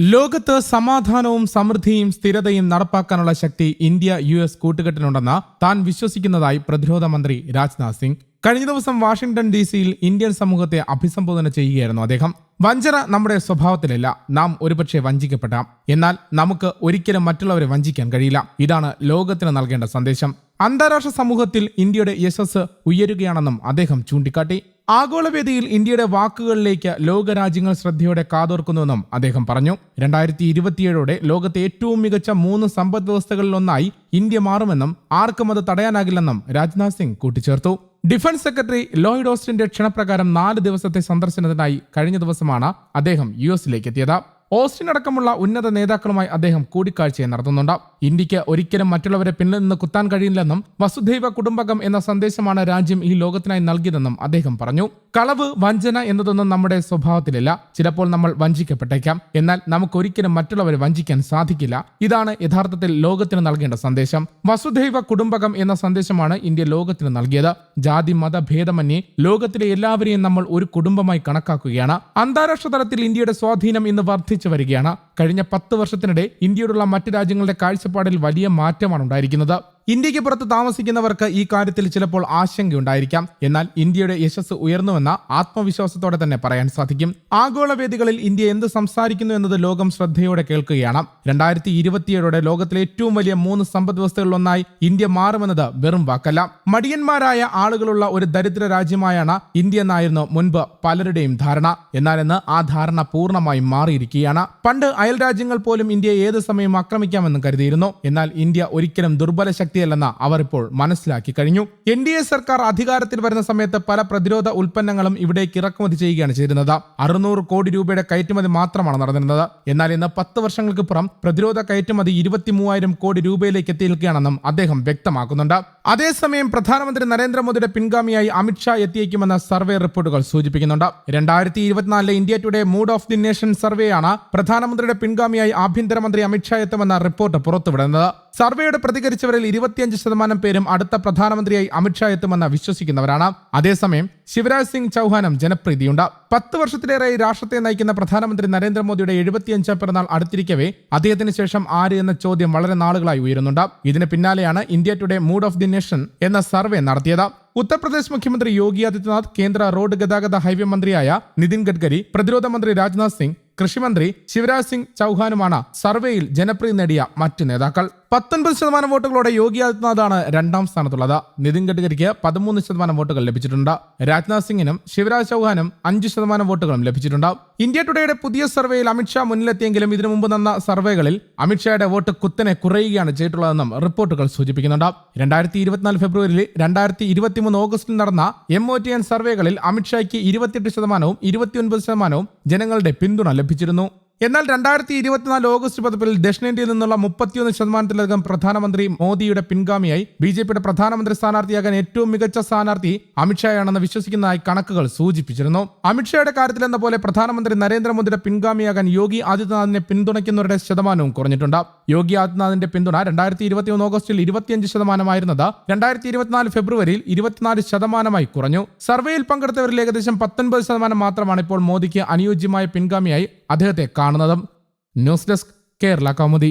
ലോകത്ത് സമാധാനവും സമൃദ്ധിയും സ്ഥിരതയും നടപ്പാക്കാനുള്ള ശക്തി ഇന്ത്യ യു എസ് കൂട്ടുകെട്ടിനുണ്ടെന്ന് താൻ വിശ്വസിക്കുന്നതായി പ്രതിരോധ മന്ത്രി രാജ്നാഥ് സിംഗ്. കഴിഞ്ഞ ദിവസം വാഷിംഗ്ടൺ ഡി സിയിൽ ഇന്ത്യൻ സമൂഹത്തെ അഭിസംബോധന ചെയ്യുകയായിരുന്നു അദ്ദേഹം. വഞ്ചന നമ്മുടെ സ്വഭാവത്തിലല്ല നാം ഒരുപക്ഷെ വഞ്ചിക്കപ്പെടാം. എന്നാൽ നമുക്ക് ഒരിക്കലും മറ്റുള്ളവരെ വഞ്ചിക്കാൻ കഴിയില്ല. ഇതാണ് ലോകത്തിന് നൽകേണ്ട സന്ദേശം. അന്താരാഷ്ട്ര സമൂഹത്തിൽ ഇന്ത്യയുടെ യശസ് ഉയരുകയാണെന്നും അദ്ദേഹം ചൂണ്ടിക്കാട്ടി. ആഗോളവേദിയിൽ ഇന്ത്യയുടെ വാക്കുകളിലേക്ക് ലോകരാജ്യങ്ങൾ ശ്രദ്ധയോടെ കാതോർക്കുന്നുവെന്നും അദ്ദേഹം പറഞ്ഞു. രണ്ടായിരത്തി ഇരുപത്തിയേഴോടെ ലോകത്തെ ഏറ്റവും മികച്ച മൂന്ന് സമ്പദ് വ്യവസ്ഥകളിലൊന്നായി ഇന്ത്യ മാറുമെന്നും ആർക്കും അത് തടയാനാകില്ലെന്നും രാജ്നാഥ് സിംഗ് കൂട്ടിച്ചേർത്തു. ഡിഫൻസ് സെക്രട്ടറി ലോയിഡ് ഓസ്റ്റിന്റെ ക്ഷണപ്രകാരം നാല് ദിവസത്തെ സന്ദർശനത്തിനായി കഴിഞ്ഞ ദിവസമാണ് അദ്ദേഹം യു എസിലേക്ക് എത്തിയത്. ഓസ്റ്റിൻ അടക്കമുള്ള ഉന്നത നേതാക്കളുമായി അദ്ദേഹം കൂടിക്കാഴ്ചയെ നടത്തുന്നുണ്ട് ഇന്ത്യയ്ക്ക് ഒരിക്കലും മറ്റുള്ളവരെ പിന്നിൽ നിന്ന് കുത്താൻ കഴിയില്ലെന്നും വസുധൈവ കുടുംബകം എന്ന സന്ദേശമാണ് രാജ്യം ഈ ലോകത്തിനായി നൽകിയതെന്നും അദ്ദേഹം പറഞ്ഞു. കളവ് വഞ്ചന എന്നതൊന്നും നമ്മുടെ സ്വഭാവത്തിലില്ല. ചിലപ്പോൾ നമ്മൾ വഞ്ചിക്കപ്പെട്ടേക്കാം. എന്നാൽ നമുക്ക് ഒരിക്കലും മറ്റുള്ളവരെ വഞ്ചിക്കാൻ സാധിക്കില്ല. ഇതാണ് യഥാർത്ഥത്തിൽ ലോകത്തിന് നൽകേണ്ട സന്ദേശം. വസുധൈവ കുടുംബകം എന്ന സന്ദേശമാണ് ഇന്ത്യ ലോകത്തിന് നൽകിയത്. ജാതി മത ഭേദമന്യേ ലോകത്തിലെ എല്ലാവരെയും നമ്മൾ ഒരു കുടുംബമായി കണക്കാക്കുകയാണ്. അന്താരാഷ്ട്ര തലത്തിൽ ഇന്ത്യയുടെ സ്വാധീനം ഇന്ന് വർദ്ധിച്ചു വരികയാണ് കഴിഞ്ഞ പത്ത് വർഷത്തിനിടെ ഇന്ത്യയോടുള്ള മറ്റ് രാജ്യങ്ങളുടെ കാഴ്ചപ്പാടിൽ വലിയ മാറ്റമാണ് ഉണ്ടായിരിക്കുന്നത്. ഇന്ത്യയ്ക്ക് പുറത്ത് താമസിക്കുന്നവർക്ക് ഈ കാര്യത്തിൽ ചിലപ്പോൾ ആശങ്കയുണ്ടായിരിക്കാം. എന്നാൽ ഇന്ത്യയുടെ യശസ് ഉയർന്നുവെന്ന ആത്മവിശ്വാസത്തോടെ തന്നെ പറയാൻ സാധിക്കും. ആഗോള വേദികളിൽ ഇന്ത്യ എന്ത് സംസാരിക്കുന്നു എന്നത് ലോകം ശ്രദ്ധയോടെ കേൾക്കുകയാണ്. രണ്ടായിരത്തി ഇരുപത്തിയേഴോടെ ലോകത്തിലെ ഏറ്റവും വലിയ മൂന്ന് സമ്പദ് വ്യവസ്ഥകളിലൊന്നായി ഇന്ത്യ മാറുമെന്നത് വെറും വാക്കല്ല. മടിയന്മാരായ ആളുകളുള്ള ഒരു ദരിദ്ര രാജ്യമായാണ് ഇന്ത്യ എന്നായിരുന്നു മുൻപ് പലരുടെയും ധാരണ. എന്നാൽ ഇന്ന് ആ ധാരണ പൂർണമായും മാറിയിരിക്കുകയാണ്. പണ്ട് അയൽ രാജ്യങ്ങൾ പോലും ഇന്ത്യയെ ഏത് സമയം ആക്രമിക്കാമെന്ന് കരുതിയിരുന്നു. എന്നാൽ ഇന്ത്യ ഒരിക്കലും ദുർബല ശക്തിയല്ലെന്ന് അവർ ഇപ്പോൾ മനസ്സിലാക്കി കഴിഞ്ഞു. എൻ ഡി എ സർക്കാർ അധികാരത്തിൽ വരുന്ന സമയത്ത് പല പ്രതിരോധ ഉൽപ്പന്നങ്ങളും ഇവിടേക്ക് ഇറക്കുമതി ചെയ്യുകയാണ് ചെയ്തിരുന്നത്. അറുന്നൂറ് കോടി രൂപയുടെ കയറ്റുമതി മാത്രമാണ് നടന്നിരുന്നത്. എന്നാൽ ഇന്ന് പത്ത് വർഷങ്ങൾക്ക് പുറം പ്രതിരോധ കയറ്റുമതി ഇരുപത്തി മൂവായിരം കോടി രൂപയിലേക്ക് എത്തി നിൽക്കുകയാണെന്നും അദ്ദേഹം വ്യക്തമാക്കുന്നുണ്ട്. അതേസമയം പ്രധാനമന്ത്രി നരേന്ദ്രമോദിയുടെ പിൻഗാമിയായി അമിത്ഷാ എത്തിയേക്കുമെന്ന സർവേ റിപ്പോർട്ടുകൾ സൂചിപ്പിക്കുന്നുണ്ട്. രണ്ടായിരത്തി ഇരുപത്തിനാലിലെ India Today mood of the nation സർവേയാണ് പ്രധാനമന്ത്രിയുടെ പിൻഗാമിയായി ആഭ്യന്തരമന്ത്രി അമിത്ഷാ എത്തുമെന്ന റിപ്പോർട്ട് പുറത്തുവിടുന്നത്. സർവേയോട് പ്രതികരിച്ചവരിൽ ഇരുപത്തിയഞ്ച് ശതമാനം പേരും അടുത്ത പ്രധാനമന്ത്രിയായി അമിത്ഷാ എത്തുമെന്ന് വിശ്വസിക്കുന്നവരാണ്. അതേസമയം ശിവരാജ് സിംഗ് ചൌഹാനും ജനപ്രീതിയുണ്ട്. പത്ത് വർഷത്തിലേറെയായി രാഷ്ട്രത്തെ നയിക്കുന്ന പ്രധാനമന്ത്രി നരേന്ദ്രമോദിയുടെ എഴുപത്തിയഞ്ചാം പിറന്നാൾ അടുത്തിരിക്കവേ അദ്ദേഹത്തിന് ശേഷം ആര് എന്ന ചോദ്യം വളരെ നാളുകളായി ഉയരുന്നുണ്ട്. ഇതിന് പിന്നാലെയാണ് India Today mood of the nation എന്ന സർവേ നടത്തിയത്. ഉത്തർപ്രദേശ് മുഖ്യമന്ത്രി യോഗി ആദിത്യനാഥ് കേന്ദ്ര റോഡ് ഗതാഗത ഹൈവേ മന്ത്രിയായ നിതിൻ ഗഡ്കരി പ്രതിരോധ മന്ത്രി രാജ്നാഥ് സിംഗ് കൃഷിമന്ത്രി ശിവരാജ് സിംഗ് ചൌഹാനുമാണ് സർവേയിൽ ജനപ്രീതി നേടിയ മറ്റ് നേതാക്കൾ. പത്തൊൻപത് ശതമാനം വോട്ടുകളോടെ യോഗി ആദിത്യനാഥാണ് രണ്ടാം സ്ഥാനത്തുള്ളത്. നിതിൻ ഗഡ്കരിക്ക് പതിമൂന്ന് ശതമാനം വോട്ടുകൾ ലഭിച്ചിട്ടുണ്ട്. രാജ്നാഥ് സിംഗിനും ശിവരാജ് ചൌഹാനും അഞ്ച് ശതമാനം വോട്ടുകളും ലഭിച്ചിട്ടുണ്ട്. ഇന്ത്യ ടുഡേയുടെ പുതിയ സർവേയിൽ അമിത്ഷാ മുന്നിലെത്തിയെങ്കിലും ഇതിനു മുമ്പ് നടന്ന സർവേകളിൽ അമിത്ഷായുടെ വോട്ട് കുത്തനെ കുറയുകയാണ് ചെയ്തിട്ടുള്ളതെന്നും റിപ്പോർട്ടുകൾ സൂചിപ്പിക്കുന്നുണ്ട്. രണ്ടായിരത്തി ഇരുപത്തിനാല് ഫെബ്രുവരിയിൽ രണ്ടായിരത്തി ഇരുപത്തിമൂന്ന് ഓഗസ്റ്റിൽ നടന്ന എം ഒ ടി എൻ സർവേകളിൽ അമിത്ഷായ്ക്ക് ഇരുപത്തിയെട്ട് ശതമാനവും ഇരുപത്തിയൊൻപത് ശതമാനവും ജനങ്ങളുടെ പിന്തുണ ലഭിച്ചിരുന്നു. എന്നാൽ രണ്ടായിരത്തി ഇരുപത്തിനാല് ഓഗസ്റ്റ് പതിപ്പിൽ ദക്ഷിണേന്ത്യയിൽ നിന്നുള്ള മുപ്പത്തിയൊന്ന് ശതമാനത്തിലധികം പ്രധാനമന്ത്രി മോദിയുടെ പിൻഗാമിയായി ബി ജെ പിയുടെ പ്രധാനമന്ത്രി സ്ഥാനാർത്ഥിയാകാൻ ഏറ്റവും മികച്ച സ്ഥാനാർത്ഥി അമിത്ഷായാണെന്ന് വിശ്വസിക്കുന്നതായി കണക്കുകൾ സൂചിപ്പിച്ചിരുന്നു. അമിത്ഷായുടെ കാര്യത്തിൽ എന്ന പോലെ പ്രധാനമന്ത്രി നരേന്ദ്രമോദിയുടെ പിൻഗാമിയാകാൻ യോഗി ആദിത്യനാഥിനെ പിന്തുണയ്ക്കുന്നവരുടെ ശതമാനവും കുറഞ്ഞിട്ടുണ്ട്. യോഗി ആദിത്യനാഥിന്റെ പിന്തുണ രണ്ടായിരത്തി ഇരുപത്തിയൊന്ന് ഓഗസ്റ്റിൽ ഇരുപത്തിയഞ്ച് ശതമാനമായിരുന്നത് രണ്ടായിരത്തി ഇരുപത്തിനാല് ഫെബ്രുവരിയിൽ ഇരുപത്തിനാല് ശതമാനമായി കുറഞ്ഞു. സർവേയിൽ പങ്കെടുത്തവരിൽ ഏകദേശം പത്തൊൻപത് ശതമാനം മാത്രമാണ് ഇപ്പോൾ മോദിക്ക് അനുയോജ്യമായ പിൻഗാമിയായി അദ്ദേഹത്തെ കാണുന്നതും ന്യൂസ് ഡെസ്ക് കേരള കൗമുദി.